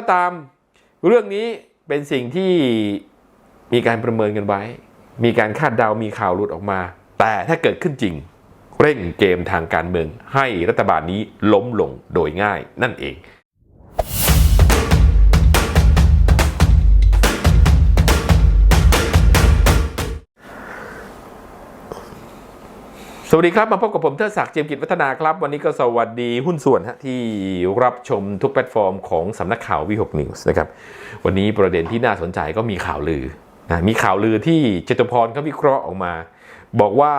ก็ตาม เรื่องนี้เป็นสิ่งที่มีการประเมินกันไว้ มีการคาดเดา มีข่าวหลุดออกมา แต่ถ้าเกิดขึ้นจริง เร่งเกมทางการเมืองให้รัฐบาลนี้ล้มลงโดยง่ายนั่นเอง สวัสดีครับ มาพบกับผมเทิดศักดิ์เจียมกิจวัฒนาครับ วันนี้ก็สวัสดีหุ้นส่วนฮะที่รับชมทุกแพลตฟอร์มของสำนักข่าววิหกนิวส์นะครับ วันนี้ประเด็นที่น่าสนใจก็มีข่าวลือนะมีข่าวลือที่เจตุพรเขาวิเคราะห์ออกมา บอกว่า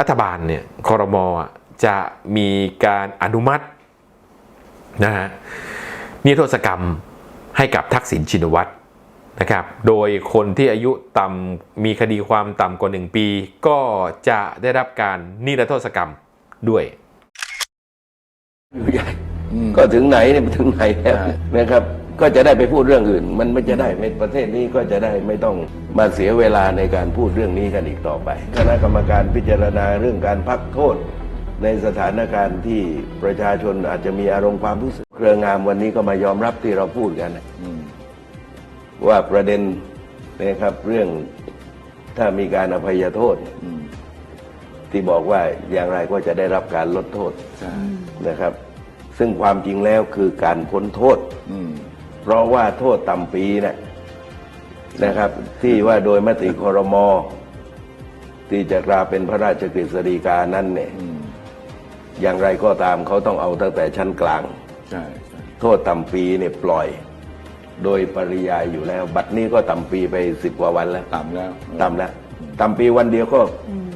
รัฐบาลเนี่ยคอรมอจะมีการอนุมัตินะฮะนิรโทษกรรมให้กับทักษิณชินวัตร นะครับ โดยคนที่อายุต่ำมีคดีความต่ำกว่า 1 ปี ก็จะได้รับการนิรโทษกรรมด้วยอยู่ใหญ่ก็ถึงไหนเนี่ยถึงไหนแล้วนะครับ ก็จะได้ไปพูดเรื่องอื่น มันไม่จะได้ไม่ประเทศนี้ก็จะได้ไม่ต้องมาเสียเวลาในการพูดเรื่องนี้กันอีกต่อไป คณะกรรมการพิจารณาเรื่องการพักโทษ ในสถานการณ์ที่ประชาชนอาจจะมีอารมณ์ความรู้สึกเครืองามวันนี้ก็มายอมรับที่เราพูดกันนะ ว่าประเด็นนะครับเรื่องถ้ามีการอภัยโทษ ที่บอกว่าอย่างไรก็จะได้รับการลดโทษนะครับ ซึ่งความจริงแล้วคือการพ้นโทษเพราะว่าโทษต่ำปีนะนะครับ ที่ว่าโดยมติคอรมอที่จะกลายเป็นพระราชกฤษฎีกานั้นเนี่ยอย่างไรก็ตามเขาต้องเอาตั้งแต่ชั้นกลางใช่ใช่โทษต่ำปีเนี่ยปล่อย โดยปริยายอยู่แล้ว บัดนี้ก็ต่ำปีไปสิบกว่าวันแล้วต่ำแล้ว ต่ำแล้วต่ำปีวันเดียวก็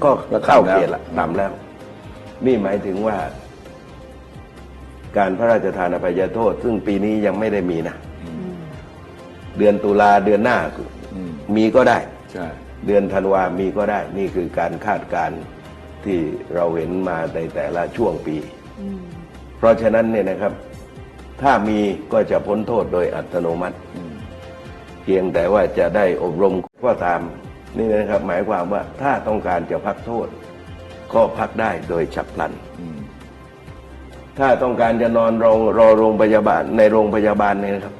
ก็เข้าเกณฑ์ละต่ำแล้ว นี่หมายถึงว่า การพระราชทานอภัยโทษ ซึ่งปีนี้ยังไม่ได้มีนะเดือนตุลาเดือนหน้าอืมมีก็ได้ใช่เดือนธันวามีก็ได้ นี่คือการคาดการณ์ที่เราเห็นมาในแต่ละช่วงปี เพราะฉะนั้นเนี่ยนะครับ ถ้ามีก็จะพ้นโทษโดยอัตโนมัติ เพียงแต่ว่าจะได้อบรมก็ตามนี่นะครับหมายความว่าถ้าต้องการจะพักโทษ ก็พักได้โดยฉับพลัน ถ้าต้องการจะนอนรอรอโรงพยาบาลในโรงพยาบาลเนี่ยนะครับ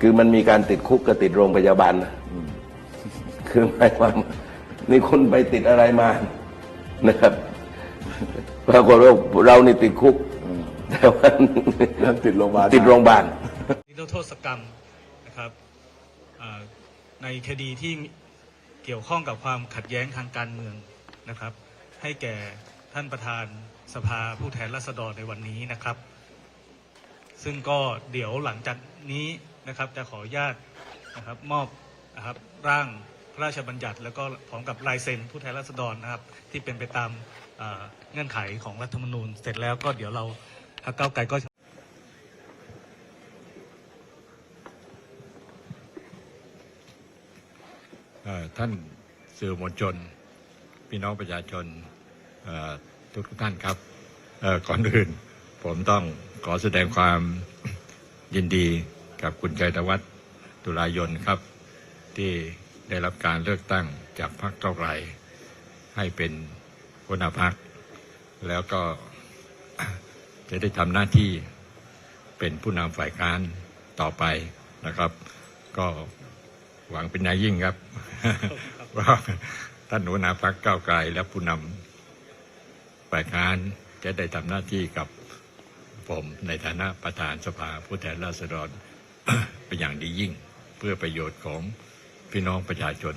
คือมันมีการติดคุกกับติดโรงพยาบาลนะคือหมายความนี่คุณไปติดอะไรมานะครับปรากฏว่าเรานี่ติดคุก แต่ว่าแล้วติดโรงพยาบาลติดโรงพยาบาลนิรโทษกรรมนะครับอ่าในคดีที่เกี่ยวข้องกับความขัดแย้งทางการเมืองนะครับ ให้แก่ท่านประธานสภาผู้แทนราษฎรในวันนี้นะครับ ซึ่งก็เดี๋ยวหลังจากนี้นะครับจะขออนุญาตนะครับมอบนะครับร่างพระราชบัญญัติ แล้วก็พร้อมกับลายเซ็นผู้แทนราษฎรนะครับ ที่เป็นไปตามอ่าเงื่อนไขของรัฐธรรมนูญ เสร็จแล้วก็เดี๋ยวเรา พรรคก้าวไกลก็ท่านสื่อมวลชน พี่น้องประชาชนทุกทุกท่านครับก่อนอื่น ผมต้องขอแสดงความยินดีกับคุณชัยธวัฒน์ตุลายนครับ ที่ได้รับการเลือกตั้งจากพรรคเก้าไกลให้เป็นหัวหน้าพรรคแล้วก็ จะได้ทำหน้าที่เป็นผู้นำฝ่ายค้านต่อไปนะครับ ก็หวังเป็นอย่างยิ่งครับว่าท่านหัวหน้าพรรคก้าวไกลและผู้นำฝ่ายค้านจะได้ทำหน้าที่กับผมในฐานะประธานสภาผู้แทนราษฎรเป็นอย่างดียิ่ง เพื่อประโยชน์ของพี่น้องประชาชน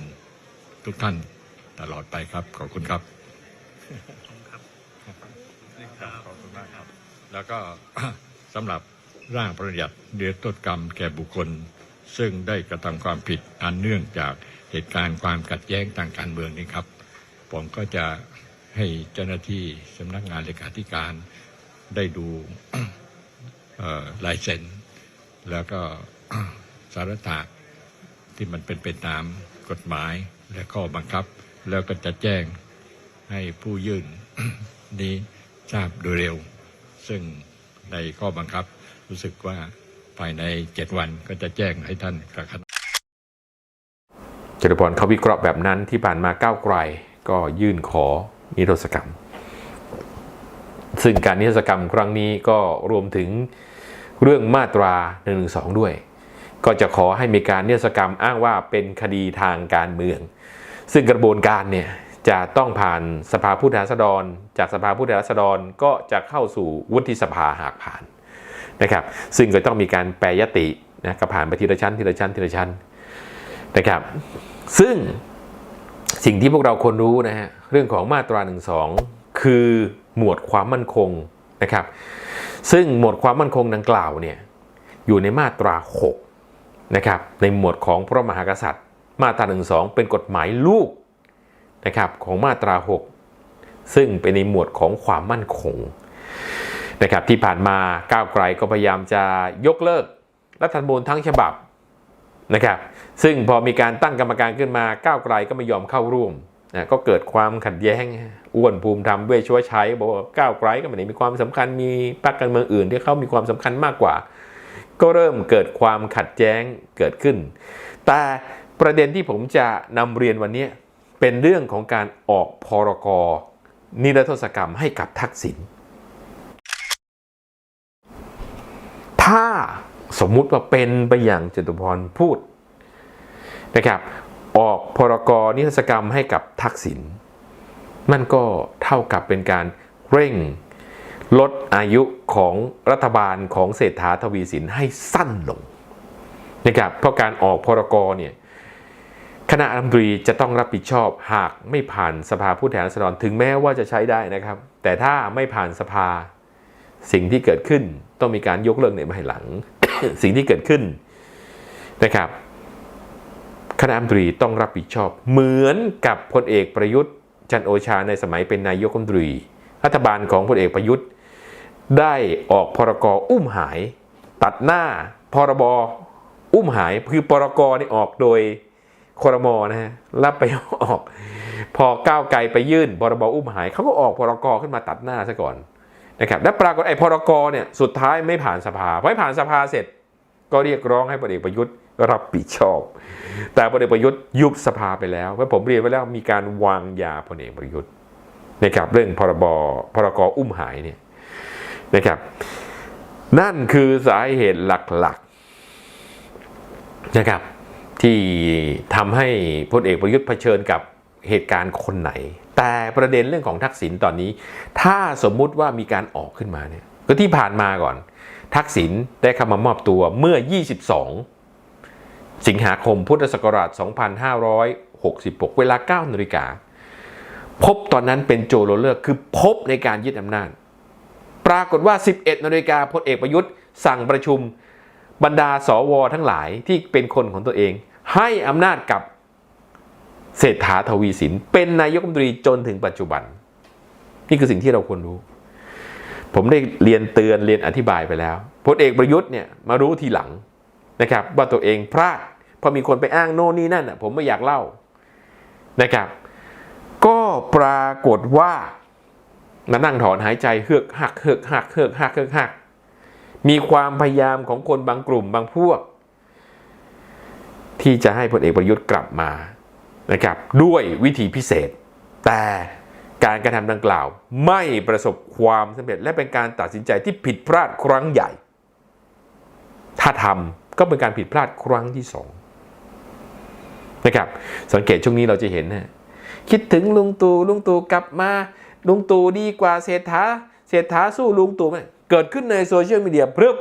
ทุกท่านตลอดไปครับ ขอบคุณครับ ขอบคุณมากครับ แล้วก็สำหรับร่างประญัติเดือดตดกรรมแก่บุคคล ซึ่งได้กระทำความผิดอันเนื่องจากเหตุการณ์ความขัดแย้งทางการเมืองนี้ครับ ผมก็จะให้เจ้าหน้าที่สำนักงานเลขาธิการได้ดูลายเซ็นแล้วก็สารตะที่มันเป็นไปตามกฎหมายและข้อบังคับ แล้วก็จะแจ้งให้ผู้ยื่นนี้ทราบโดยเร็ว ซึ่งในข้อบังคับรู้สึกว่าภายในเจ็ดวันก็จะแจ้งให้ท่านกับคณะจตุพรเขาวิเคราะห์แบบนั้นที่ผ่านมาก้าวไกลก็ยื่นขอนิรโทษกรรม ซึ่งการนิรโทษกรรมครั้งนี้ก็รวมถึงเรื่องมาตรา1นึด้วย ก็จะขอให้มีการนิรศกรรมอ้างว่าเป็นคดีทางการเมือง ซึ่งกระบวนการเนี่ย จะต้องผ่านสภาผู้แทนราษฎร จากสภาผู้แทนราษฎรก็จะเข้าสู่วุฒิสภาหากผ่านนะครับ ซึ่งก็ต้องมีการแปรยตินะก็ผ่านไปทีละชั้นทีละชั้นทีละชั้นนะครับ ซึ่งสิ่งที่พวกเราควรรู้นะฮะเรื่องของมาตรา1นึคือหมวดความมั่นคงนะครับ ซึ่งหมวดความมั่นคงดังกล่าวเนี่ยอยู่ในมาตรา 6 นะครับ ในหมวดของพระมหากษัตริย์ มาตรา1นึเป็นกฎหมายลูก นะครับของมาตรา 6 ซึ่งเป็นในหมวดของความมั่นคงนะครับที่ผ่านมาก้าวไกลก็พยายามจะยกเลิกรัฐธรรมนูญทั้งฉบับนะครับซึ่งพอมีการตั้งกรรมการขึ้นมาก้าวไกลก็ไม่ยอมเข้าร่วมนะก็เกิดความขัดแย้งอ้วนภูมิธรรมเวชชวชัยบอกว่าก้าวไกลก็ไม่ได้มีความสำคัญมีพรรคการเมืองอื่นที่เขามีความสำคัญมากกว่า ก็เริ่มเกิดความขัดแย้งเกิดขึ้น แต่ประเด็นที่ผมจะนำเรียนวันนี้ เป็นเรื่องของการออกพรกนิรโทษกรรมให้กับทักษิณถ้าสมมุติว่าเป็นไปอย่างจตุพรพูดนะครับ ออกพรกนิรโทษกรรมให้กับทักษิณมันก็เท่ากับเป็นการเร่งลดอายุของรัฐบาลของเศรษฐาทวีสินให้สั้นลงนะครับเพราะการออกพรกเนี่ย คณะรัฐมนตรีจะต้องรับผิดชอบหากไม่ผ่านสภาผู้แทนราษฎรถึงแม้ว่าจะใช้ได้นะครับ แต่ถ้าไม่ผ่านสภาสิ่งที่เกิดขึ้นต้องมีการยกเลิกในภายหลัง สิ่งที่เกิดขึ้นนะครับคณะรัฐมนตรีต้องรับผิดชอบ เหมือนกับพลเอกประยุทธ์ จันโอชาในสมัยเป็นนายกรัฐมนตรี รัฐบาลของพลเอกประยุทธ์ ได้ออกพรกอุ้มหาย ตัดหน้าพรบอุ้มหายคือพรกนี่ออกโดย ครมนะฮะรับไปออก พอก้าวไกลไปยื่นพรบอุ้มหายเขาก็ออกพรกขึ้นมาตัดหน้าซะก่อนนะครับและปรากฏไอ้พรกเนี่ยสุดท้ายไม่ผ่านสภาพอไม่ผ่านสภาเสร็จ ก็เรียกร้องให้พลเอกประยุทธ์รับผิดชอบ แต่พลเอกประยุทธ์ยุบสภาไปแล้วเพราะผมเรียนไว้แล้วมีการวางยาพลเอกประยุทธ์นะครับเรื่องพรบพรกอุ้มหายเนี่ยนะครับนั่นคือสาเหตุหลักๆนะครับ ที่ทำให้พลเอกประยุทธ์เผชิญกับเหตุการณ์คนไหน แต่ประเด็นเรื่องของทักษิณตอนนี้ ถ้าสมมุติว่ามีการออกขึ้นมาเนี่ยก็ที่ผ่านมาก่อน ทักษิณได้เข้ามามอบตัวเมื่อ 22 สิงหาคมพุทธศักราช 2566 เวลา 9นาฬิกาพบตอนนั้นเป็นโจโรเลอร์คือพบในการยึดอำนาจ ปรากฏว่า 11นาฬิกาพลเอกประยุทธ์สั่งประชุม บรรดาสวทั้งหลายที่เป็นคนของตัวเอง ให้อำนาจกับเศรษฐาทวีสิน เป็นนายกรัฐมนตรีจนถึงปัจจุบัน นี่คือสิ่งที่เราควรรู้ ผมได้เรียนเตือนเรียนอธิบายไปแล้วพลเอกประยุทธ์เนี่ยมารู้ทีหลังนะครับ ว่าตัวเองพลาดพราะมีคนไปอ้างโน่นนี่นั่นอะผมไม่อยากเล่านะครับ ก็ปรากฏว่ามานั่งถอนหายใจเฮือกหักเฮือกหักเฮือกหักเฮือกหัก มีความพยายามของคนบางกลุ่มบางพวก ที่จะให้พลเอกประยุทธ์กลับมานะครับด้วยวิธีพิเศษ แต่การกระทำดังกล่าว ไม่ประสบความสำเร็จและเป็นการตัดสินใจที่ผิดพลาดครั้งใหญ่ ถ้าทำก็เป็นการผิดพลาดครั้งที่สองนะครับสังเกตช่วงนี้เราจะเห็นนะคิดถึงลุงตู่ลุงตู่กลับมา ลุงตู่ดีกว่าเศรษฐาเศรษฐาสู้ลุงตู่ไหม เกิดขึ้นในโซเชียลมีเดียพรึบ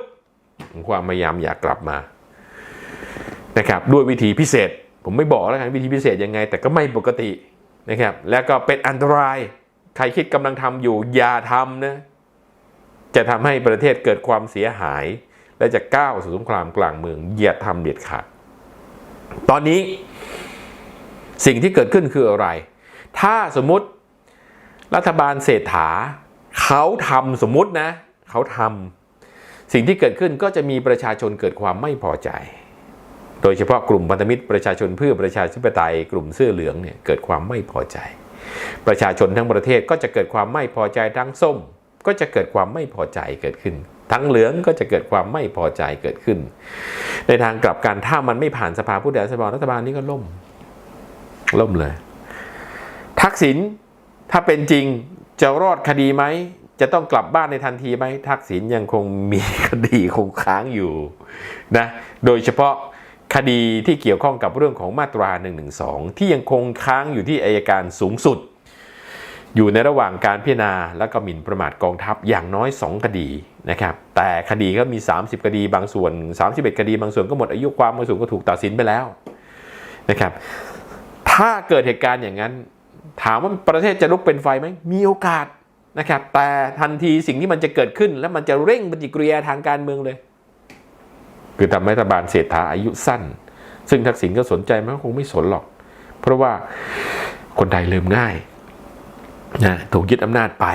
ความพยายามอยากกลับมานะครับด้วยวิธีพิเศษ ผมไม่บอกแล้วกันวิธีพิเศษยังไง แต่ก็ไม่ปกตินะครับแล้วก็เป็นอันตราย ใครคิดกำลังทำอยู่อย่าทำนะจะทำให้ประเทศเกิดความเสียหาย และจะก้าวสู่สงครามกลางเมืองอย่าทำเด็ดขาดตอนนี้สิ่งที่เกิดขึ้นคืออะไร ถ้าสมมุติรัฐบาลเศรษฐาเขาทำสมมุตินะ เขาทำสิ่งที่เกิดขึ้นก็จะมีประชาชนเกิดความไม่พอใจ โดยเฉพาะกลุ่มพันธมิตรประชาชนเพื่อประชาธิปไตยกลุ่มเสื้อเหลืองเนี่ยเกิดความไม่พอใจ ประชาชนทั้งประเทศก็จะเกิดความไม่พอใจทั้งส้ม ก็จะเกิดความไม่พอใจเกิดขึ้นทั้งเหลืองก็จะเกิดความไม่พอใจเกิดขึ้น ในทางกลับกันถ้ามันไม่ผ่านสภาผู้แทนราษฎรรัฐบาลนี้ก็ล่ม ล่มเลย ทักษิณถ้าเป็นจริงจะรอดคดีไหม จะต้องกลับบ้านในทันทีไหมทักษิณยังคงมีคดีคงค้างอยู่นะโดยเฉพาะคดีที่เกี่ยวข้องกับเรื่องของมาตรา112ที่ยังคงค้างอยู่ที่อายการสูงสุด อยู่ในระหว่างการพิจารณาแล้วก็หมิ่นประมาทกองทัพอย่างน้อย 2 คดีนะครับแต่คดีก็มี 30 คดีบางส่วน 31 คดีบางส่วนก็หมดอายุความบางส่วนก็ถูกตัดสินไปแล้วนะครับถ้าเกิดเหตุการณ์อย่างนั้น ถามว่าประเทศจะลุกเป็นไฟไหมมีโอกาส นะครับแต่ทันทีสิ่งที่มันจะเกิดขึ้น แล้วมันจะเร่งปฏิกิริยาทางการเมืองเลย คือทำให้รัฐบาลเศรษฐาอายุสั้น ซึ่งทักษิณก็สนใจไหมคงไม่สนหรอก เพราะว่าคนไทยลืมง่ายนะถูกยึดอำนาจไป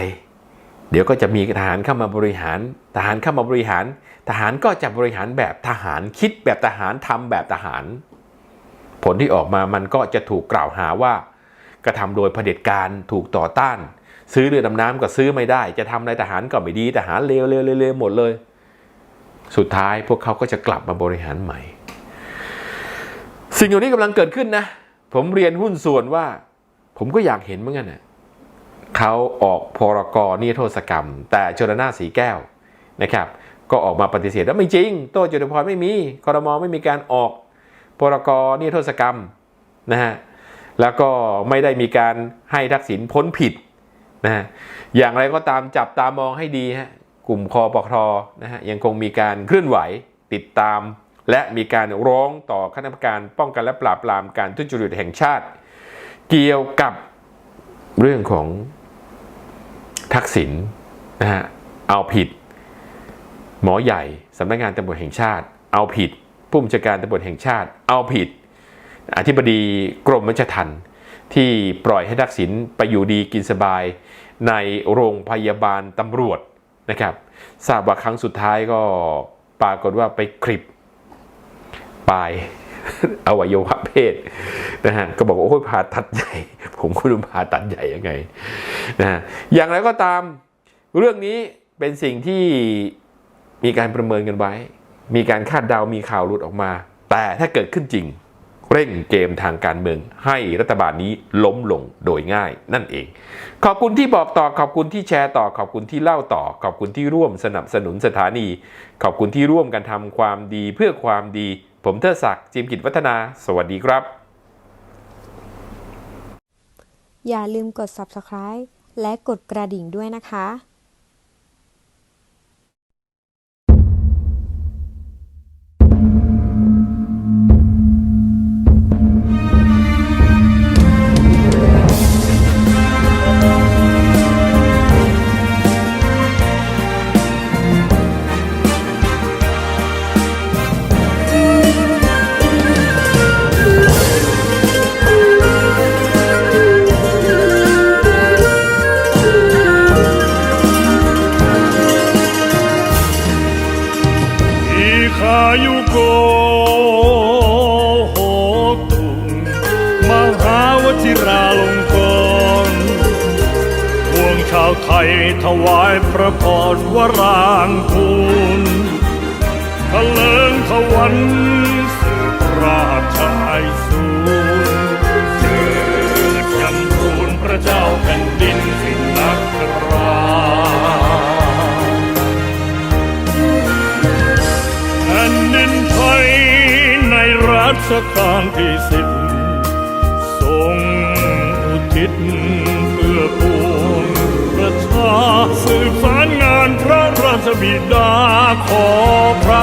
เดี๋ยวก็จะมีทหารเข้ามาบริหาร ทหารเข้ามาบริหาร ทหารก็จะบริหารแบบทหารคิดแบบทหารทำแบบทหาร ผลที่ออกมามันก็จะถูกกล่าวหาว่ากระทำโดยเผด็จการถูกต่อต้าน ซื้อเรือดำน้ำก็ซื้อไม่ได้ จะทำอะไรทหารก็ไม่ดีทหารเลวเลวเลวหมดเลย สุดท้ายพวกเขาก็จะกลับมาบริหารใหม่ สิ่งเหล่านี้กำลังเกิดขึ้นนะ ผมเรียนหุ้นส่วนว่า ผมก็อยากเห็นเหมือนกันนะเขาออกพรกรนิรโทษกรรม แต่ชนนาสีแก้วนะครับ ก็ออกมาปฏิเสธว่าไม่จริง โต้จุลพรไม่มีคอรมอไม่มีการออกพรกรนิรโทษกรรมนะฮะแล้วก็ไม่ได้มีการให้ทักษิณพ้นผิด นะอย่างไรก็ตามจับตามองให้ดีฮะกลุ่มคอปครนะฮะยังคงมีการเคลื่อนไหวติดตาม และมีการร้องต่อคณะกรรมการป้องกันและปราบปรามการทุจริตแห่งชาติ เกี่ยวกับเรื่องของทักษิณนะฮะเอาผิด หมอใหญ่สำนักงานตำรวจแห่งชาติ เอาผิดผู้บัญชาการตำรวจแห่งชาติ เอาผิด อธิบดีกรมราชทัณฑ์ ที่ปล่อยให้ทักษิณไปอยู่ดีกินสบายในโรงพยาบาลตำรวจนะครับทราบว่าครั้งสุดท้ายก็ปรากฏว่าไปคลิปปลายอวัยวะเพศนะฮะก็บอกว่าโอ้ยผ่าตัดใหญ่ ผมก็รู้ผ่าตัดใหญ่ยังไงนะฮะอย่างไรก็ตามเรื่องนี้เป็นสิ่งที่มีการประเมินกันไว้ มีการคาดเดามีข่าวหลุดออกมา แต่ถ้าเกิดขึ้นจริง เร่งเกมทางการเมือง ให้รัฐบาลนี้ล้มลงโดยง่ายนั่นเอง ขอบคุณที่บอกต่อขอบคุณที่แชร์ต่อขอบคุณที่เล่าต่อ ขอบคุณที่ร่วมสนับสนุนสถานี ขอบคุณที่ร่วมกันทำความดีเพื่อความดี ผมเทอศักดิ์จิมกิจวัฒนา สวัสดีครับ อย่าลืมกด subscribe และกดกระดิ่งด้วยนะคะ นสืบราชไอสูรเกิดยำทูลพระเจ้าแผ่นดินสิงนักราแผ่นดินไทยในรัชกาลที่สิบทรงอุทิศเพื่อปวงประชาสืบสารงานพระราชบิดาขอพระ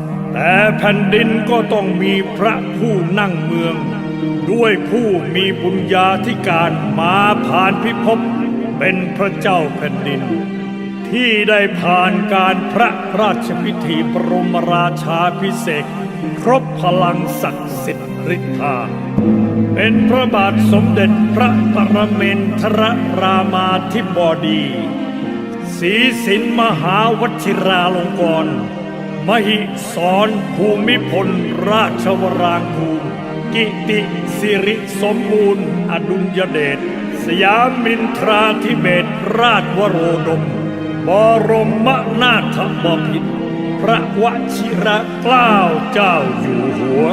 แต่แผ่นดินก็ต้องมีพระผู้นั่งเมือง ด้วยผู้มีบุญญาธิการมาผ่านพิภพเป็นพระเจ้าแผ่นดิน ที่ได้ผ่านการพระราชพิธีบรมราชาพิเศษครบพลังศักดิ์สิทธิ์ฤทธาเป็นพระบาทสมเด็จพระปรเมนทรรามาธิบดีสศรีสินมหาวชิราลงกรณ์ มหิสรภูมิพล ราชวรางคูกิติสิริสมบูรณ์ อดุลยเดชสยามินทราธิเบศราชวโรดม บรมนาถบพิตรพระวชิระเกล้าเจ้าอยู่หัว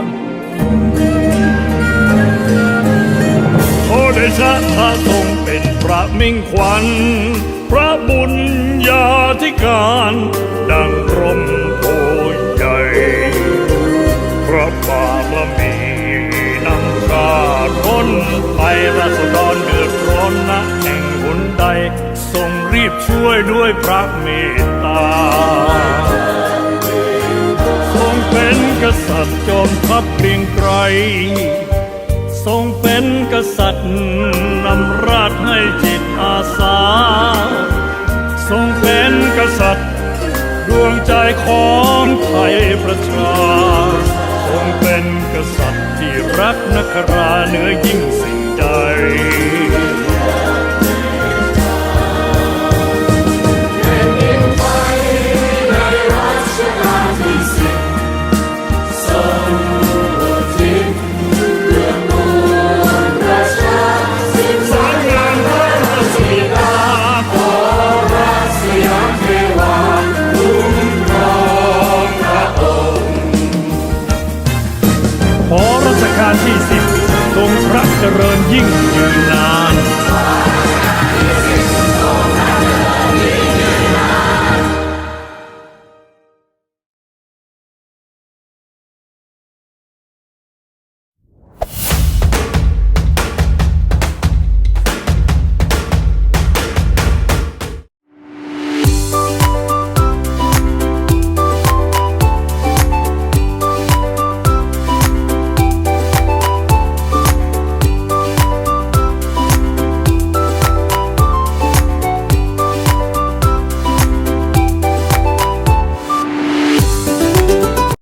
โอเดชะพระทรงเป็นพระมิ่งขวัญ พระบุญญาธิการ ดังกรม บารมีนำการ้นไปราษฎรเดือดร้อนนะแห่งหนใด ทรงรีบช่วยด้วยพระเมตตา ทรงเป็นกษัตริย์จอมทัพเกรียงไกรทรงเป็นกษัตริย์นำราชให้จิตอาสา ทรงเป็นกษัตริย์ดวงใจของไทยประชา คงเป็นกษัตริย์ที่รักนักราเหนือยิ่งสิ่งใด